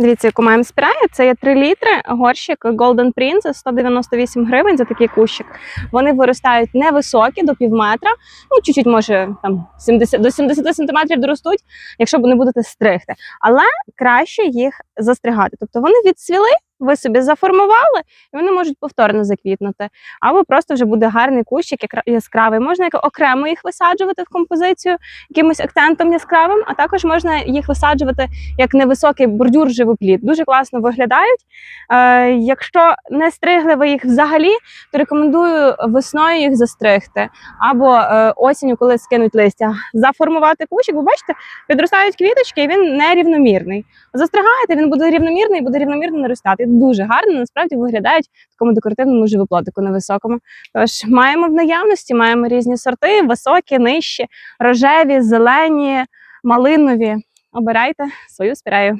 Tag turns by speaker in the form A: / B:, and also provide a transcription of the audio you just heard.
A: Дивіться, яку маємо спіраю. Це є 3 літри, горщик Golden Prince, 198 гривень за такий кущик. Вони виростають невисокі, до пів метра, ну, чуть-чуть, може, там 70, до 70 сантиметрів доростуть, якщо не будете стригти. Але краще їх застригати. Тобто вони відцвіли, ви собі заформували, і вони можуть повторно заквітнути. Або просто вже буде гарний кущик яскравий. Можна окремо їх висаджувати в композицію якимось акцентом яскравим, а також можна їх висаджувати як невисокий бордюр живопліт. Дуже класно виглядають. Е, якщо не стригли ви їх взагалі, то рекомендую весною їх застригти або е, осінню, коли скинуть листя, заформувати кущик. Бо бачите, підростають квіточки, і він нерівномірний. Застригаєте, він буде рівномірний і буде рівномірно наростати. Дуже гарно насправді виглядають в такому декоративному живоплотику на високому. Тож маємо в наявності, маємо різні сорти, високі, нижчі, рожеві, зелені, малинові. Обирайте свою спірею.